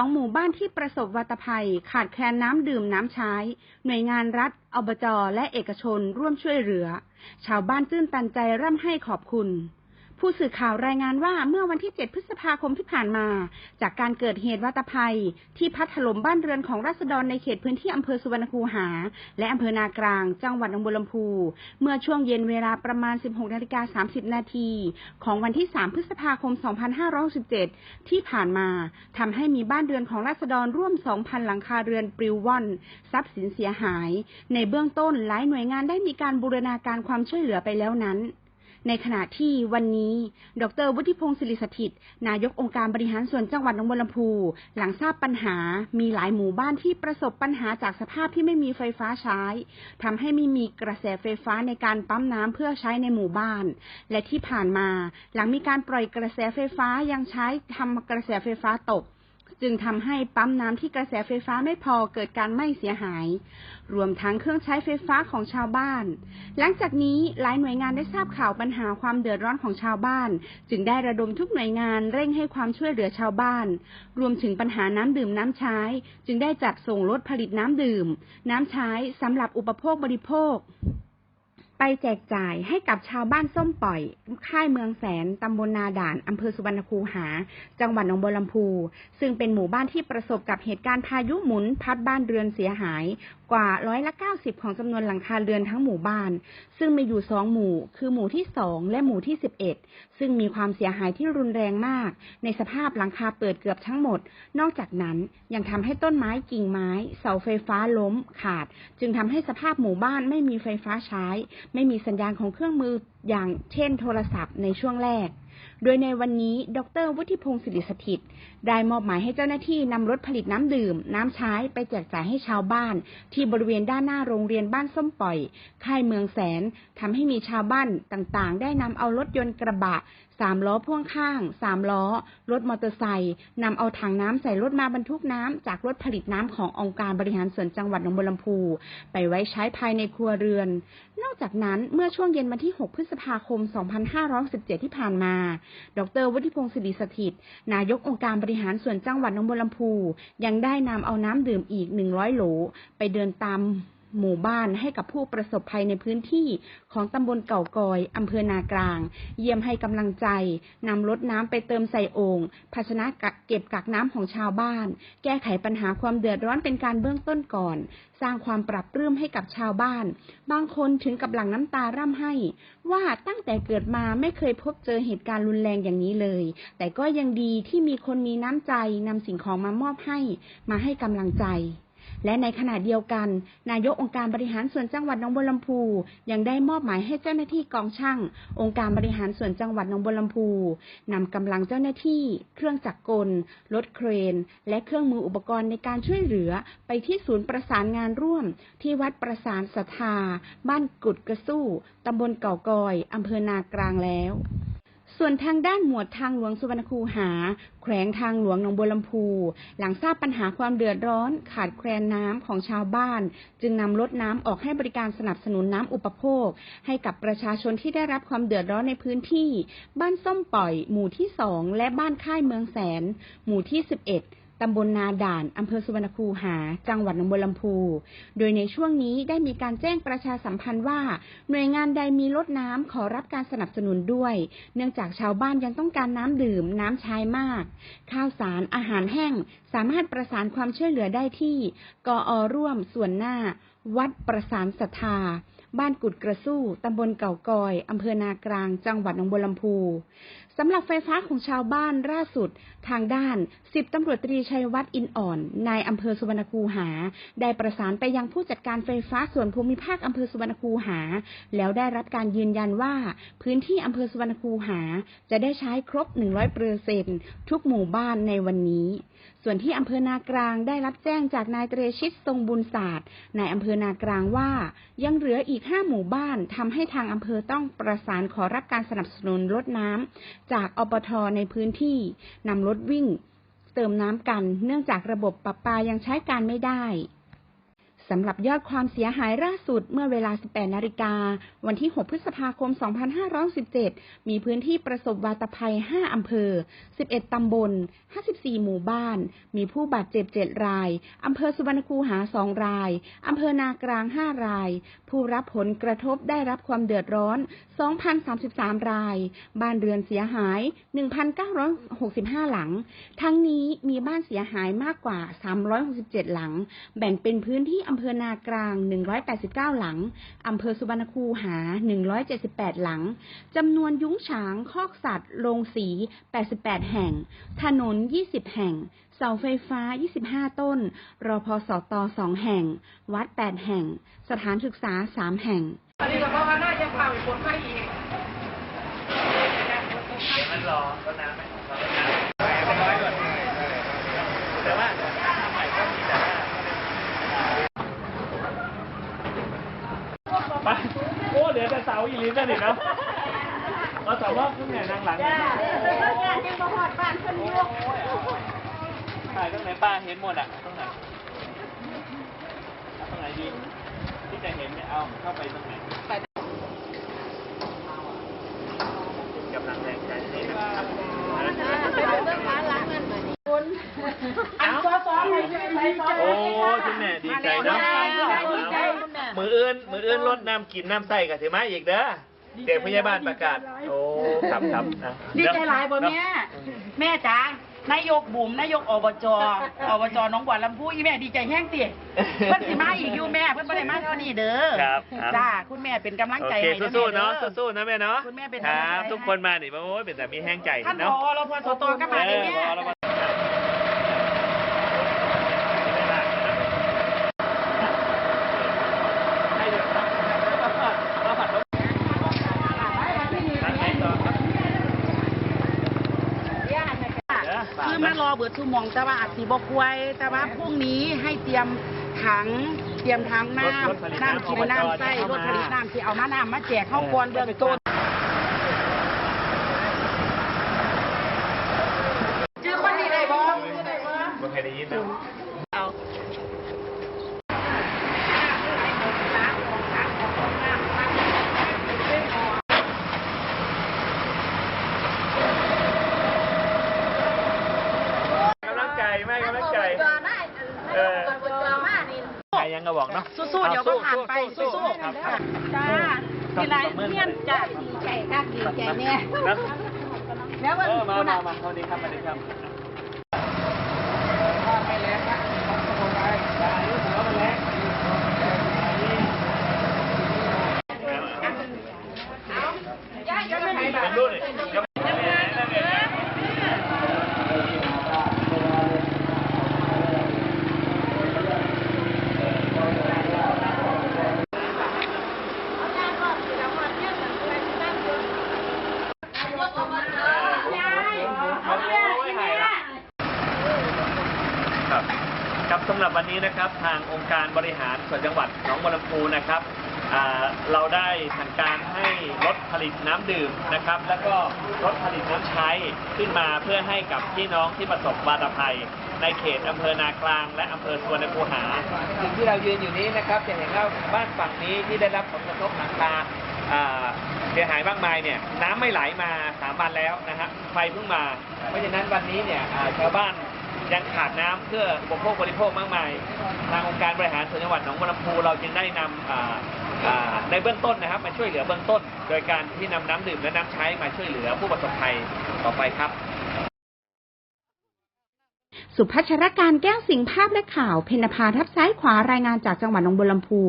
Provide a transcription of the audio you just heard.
องหมู่บ้านที่ประสบวัตภัย ขาดแคลนน้ำดื่มน้ำใช้ หน่วยงานรัฐ อบจ และเอกชนร่วมช่วยเหลือ ชาวบ้านตื้นตันใจร่ำให้ขอบคุณ ผู้สื่อข่าวรายงานว่าเมื่อวันที่ 7 พฤษภาคมที่ผ่านมา จากการเกิดเหตุวัตภัย ที่พัดถล่มบ้านเรือนของราษฎรในเขตพื้นที่อำเภอสุวรรณคูหา และอำเภอนากลาง จังหวัดหนองบัวลำพู เมื่อช่วงเย็นเวลาประมาณ 16นาฬิกา30 นาที ของวันที่ 3 พฤษภาคม 2567 ที่ผ่านมาทำให้มีบ้านเรือนของราษฎรร่วม 2,000 หลังคาเรือนปลิวว่อนทรัพย์สินเสียหาย ในเบื้องต้นหลายหน่วยงานได้มีการบูรณาการความช่วยเหลือไปแล้วนั้น ในขณะที่วันนี้ ดรวุฒิพงศ์ศิริสถิต นายกองค์การบริหารส่วนจังหวัดหนองบัวลำพู หลังทราบปัญหา มีหลายหมู่บ้านที่ประสบปัญหาจากสภาพที่ไม่มีไฟฟ้าใช้ทำให้ไม่มีกระแสไฟฟ้าในการปั๊มน้ำเพื่อใช้ในหมู่บ้าน และที่ผ่านมา หลังมีการปล่อยกระแสไฟฟ้ายังใช้ทำกระแสไฟฟ้าตก จึงทำให้ปั๊มน้ำที่กระแสไฟฟ้าไม่พอเกิดการไหม้เสียหาย รวมทั้งเครื่องใช้ไฟฟ้าของชาวบ้าน หลังจากนี้หลายหน่วยงานได้ทราบข่าวปัญหาความเดือดร้อนของชาวบ้าน จึงได้ระดมทุกหน่วยงานเร่งให้ความช่วยเหลือชาวบ้าน รวมถึงปัญหาน้ำดื่มน้ำใช้ จึงได้จัดส่งรถผลิตน้ำดื่ม น้ำใช้สำหรับอุปโภคบริโภค ไปแจกจ่ายให้กับชาวบ้านส้มปล่อย ค่ายเมืองแสน ตำบลนาด่าน อำเภอสุวรรณคูหา จังหวัดหนองบัวลำพู ซึ่งเป็นหมู่บ้านที่ประสบกับเหตุการณ์พายุหมุน พัดบ้านเรือนเสียหายกว่าร้อยละ90ของจำนวนหลังคาเรือนทั้งหมู่บ้าน ซึ่งมีอยู่สองหมู่ คือหมู่ที่2และหมู่ที่11ซึ่งมีความเสียหายที่รุนแรงมาก ในสภาพหลังคาเปิดเกือบทั้งหมด นอกจากนั้นยังทำให้ต้นไม้กิ่งไม้ เสาไฟฟ้าล้มขาด จึงทำให้สภาพหมู่บ้านไม่มีไฟฟ้าใช้ ไม่มีสัญญาณของเครื่องมืออย่างเช่นโทรศัพท์ในช่วงแรก โดยในวันนี้ ดร วุฒิพงศ์สิริสถิตได้มอบหมายให้เจ้าหน้าที่นำรถผลิตน้ำดื่ม น้ำใช้ไปแจกจ่ายให้ชาวบ้าน ที่บริเวณด้านหน้าโรงเรียนบ้านส้มปล่อย ค่ายเมืองแสนทำให้มีชาวบ้านต่างๆ ได้นำเอารถยนต์กระบะสามล้อพ่วงข้างสามล้อ รถมอเตอร์ไซค์นำเอาถังน้ำใส่รถมาบรรทุกน้ำจากรถผลิตน้ำขององค์การบริหารส่วนจังหวัดหนองบัวลำพู ไปไว้ใช้ภายในครัวเรือน นอกจากนั้นเมื่อช่วงเย็นวันที่ 6 พฤษภาคม 2517 ที่ผ่านมา ดรวุฒิพงศ์ศิริสถิต นายกองค์การบริหารส่วนจังหวัดหนองบัวลำพู ยังได้นำเอาน้ำดื่มอีก 100 โหล ไปเดินตาม หมู่บ้านให้กับผู้ประสบภัยในพื้นที่ของตำบลเก่ากอยอำเภอนากลาง เยี่ยมให้กำลังใจนำรถน้ำไปเติมใส่โอ่งภาชนะกเก็บกักน้ำของชาวบ้าน แก้ไขปัญหาความเดือดร้อนเป็นการเบื้องต้นก่อน สร้างความปรับปลื้มให้กับชาวบ้าน บางคนถึงกับหลั่งน้ำตาร่ำให้ ว่าตั้งแต่เกิดมาไม่เคยพบเจอเหตุการณ์รุนแรงอย่างนี้เลย แต่ก็ยังดีที่มีคนมีน้ำใจนำสิ่งของมามอบให้ มาให้กำลังใจ และในขณะเดียวกัน นายกองค์การบริหารส่วนจังหวัดหนองบัวลำพู ยังได้มอบหมายให้เจ้าหน้าที่กองช่าง องค์การบริหารส่วนจังหวัดหนองบัวลำพูนำกำลังเจ้าหน้าที่ เครื่องจักรกล รถเครน และเครื่องมืออุปกรณ์ในการช่วยเหลือ ไปที่ศูนย์ประสานงานร่วม ที่วัดประสานศรัทธา บ้านกุดกระสู้ตำบลเก่ากอยอำเภอนากลางแล้ว ส่วนทางด้านหมวดทางหลวงสุวรรณคูหา แขวงทางหลวงหนองบัวลำพู หลังทราบปัญหาความเดือดร้อน ขาดแคลนน้ำของชาวบ้าน จึงนำรถน้ำออกให้บริการสนับสนุนน้ำอุปโภค ให้กับประชาชนที่ได้รับความเดือดร้อนในพื้นที่ บ้านส้มปล่อย หมู่ที่สองและบ้านค่ายเมืองแสน หมู่ที่สิบเอ็ด ตำบลนาด่าน อำเภอสุวรรณคูหา จังหวัดหนองบัวลำพู โดยในช่วงนี้ได้มีการแจ้งประชาสัมพันธ์ว่า หน่วยงานใดมีรถน้ำขอรับการสนับสนุนด้วย เนื่องจากชาวบ้านยังต้องการน้ำดื่ม น้ำใช้มาก ข้าวสาร อาหารแห้ง สามารถประสานความช่วยเหลือได้ที่ กอร่วม ส่วนหน้า วัดประสานศรัทธา บ้านกุดกระสู้ตำบลเก่ากอยอำเภอนากลาง จังหวัดหนองบัวลำพูสำหรับไฟฟ้าของชาวบ้านล่าสุดทางด้านสิบตำรวจตรีชัยวัฒน์อินอ่อนนายอำเภอสุวรรณคูหา ได้ประสานไปยังผู้จัดการไฟฟ้าส่วนภูมิภาคอำเภอสุวรรณคูหา แล้วได้รับการยืนยันว่า พื้นที่อำเภอสุวรรณคูหา จะได้ใช้ครบ 100เปอร์เซ็นทุกหมู่บ้านในวันนี้ ส่วนที่อำเภอนากลางได้รับแจ้งจากนายเตรชิตทรงบุญศาสตร์นายอำเภอนากลางว่ายังเหลืออีกห้าหมู่บ้านทำให้ทางอำเภอต้องประสานขอรับการสนับสนุนรถน้ำจากอปทในพื้นที่นำรถวิ่ง เติมน้ำกัน เนื่องจากระบบประปายังใช้การไม่ได้ สำหรับยอดความเสียหายล่าสุดเมื่อเวลา 18 นาฬิกา วันที่ 6 พฤษภาคม 2517 มีพื้นที่ประสบวาตภัย 5 อำเภอ 11 ตำบล 54 หมู่บ้าน มีผู้บาดเจ็บ 7 ราย อำเภอสุวรรณคูหา 2 ราย อำเภอนากลาง 5 ราย ผู้รับผลกระทบได้รับความเดือดร้อน 2,033 ราย บ้านเรือนเสียหาย 1,965 หลัง ทั้งนี้มีบ้านเสียหายมากกว่า 367 หลัง แบ่งเป็นพื้นที่อำเภอนากลาง 189 หลัง อำเภอสุวรรณคูหา 178 หลัง จำนวนยุ้งฉางคอกสัตว์โรงสี 88 แห่ง ถนน 20 แห่ง เสาไฟฟ้า 25 ต้น รพสต 2 แห่ง วัด 8 แห่ง สถานศึกษา 3 แห่งอันนี้ก็เพราะว่าน่าจะพาไปปวดไข้อีกมันรอก็น้ำไหมรอก็น้ำไปร้อยก่อนแต่ว่าทำใหม่ก็มีแต่ว่าไปโอ้เดี๋ยว จะเสาอีลินนั่นอีกเนาะเราสองรอบขึ้นเนี่ยนั่งหลังถ่ายตรงไหนป้าเห็นหมดอะตรงไหนเอาตรงไหนดีที่จะเห็นเนี่ยเอาเข้าไปตรงไหนกำลังแรงใจนี่นะครับอันซ้อซ้อไปไปซ้อโอ้คุณแม่ดีใจเนาะ มืออื่นมืออื่นลดน้ำกินน้ำใส่กันถือไหมาอีกเด้อเด็กพยาบาลประกาศ โอ้ครับครับนะดีใจหลายบ่แม่ แม่จ๋านายกบุ๋มนายกอบจอบจหน้องบัวลำพูอีแม่ดีใจแห้งติเพิ่นสิมาอีกอยู่แม่เพิ่นบ่ได้มาเท่านี้เด้อครับครับจ้าคุณแม่เป็นกำลังโอใจเคให้สู้ๆเนาะด้อ สู้ๆนะแม่เนาะคุณแม่เป็นคกำลังรับใจให้ ทุกคนมานี่โอ้ยเป็นแต่มีแห้งใจท่านเนาะผอรพสตก็มาได้แม่เออพอแล้วก็ให้เดี๋ยวครับเอาผัดลงร้านไหนต่อครับเดี๋ยว คือมารอเบิดชั่วโมงแต่ว่าอาจสิบ่ควรแต่ว่าพรุ่งนี้ให้เตรียมถังเตรียมถังน้รถรถผลิตำน้ำน้ำกินอบจน้ำใส่เข้ารถมาผลิตน้ำที่เอามาน้ำมาแจกเข้าก่อนเบื้องต้นชื่อคนนี้ได้บ่ บ่เคยได้ยินนะ เอา กำลังใจแม่กำลังใจเออ ใครยังก็บอกเนาะสู้ๆเดี๋ยวก็ผ่านไปสู้ครับๆครับจ้ามีไรเพี้ยนจ้าดีใจค่ะดีใจเนี่ยนะแล้ววันเออมาคุณมาอะมาสวัสดีครับสวัสดีครับ เป็นรูปนี่ยังไม่ได้นั่นเองครับครับสำหรับวั นนี้นะครับทางองค์การบริหารส่วนจังหวัดหนองบัวลำพูนะครับเราได้สั่งการให้รถผลิตน้ำดื่มนะครับ แล้วก็รถผลิตน้ำใช้ขึ้นมาเพื่อให้กับพี่น้องที่ประสบวาตภัย ในเขตอำเภอนากลาง และอำเภอสวรรณคูหาสิ่งที่เรายืนอยู่นี้นะครับจะเห็นว่าบ้านฝั่งนี้ที่ได้รับผลกระทบหลังคาเสียหายมากมายเนี่ยน้ำไม่ไหลมาสามวันแล้วนะฮะไฟเพิ่งมา เพราะฉะนั้นวันนี้เนี่ยชาวบ้าน ยังขาดน้ำเพื่ออุปโภคบริโภคมากมาย ทางองค์การบริหารส่วนจังหวัดหนองบัวลำพูเราจึงได้นำอ่าอ่าในเบื้องต้นนะครับ มาช่วยเหลือเบื้องต้น โดยการที่นำน้ำดื่มและน้ำใช้มาช่วยเหลือผู้ประสบภัยต่อไปครับ สุพัชรการแก้วสิงห์ภาพและข่าว เพนภาทับซ้ายขวารายงานจากจังหวัดหนองบัวลำพู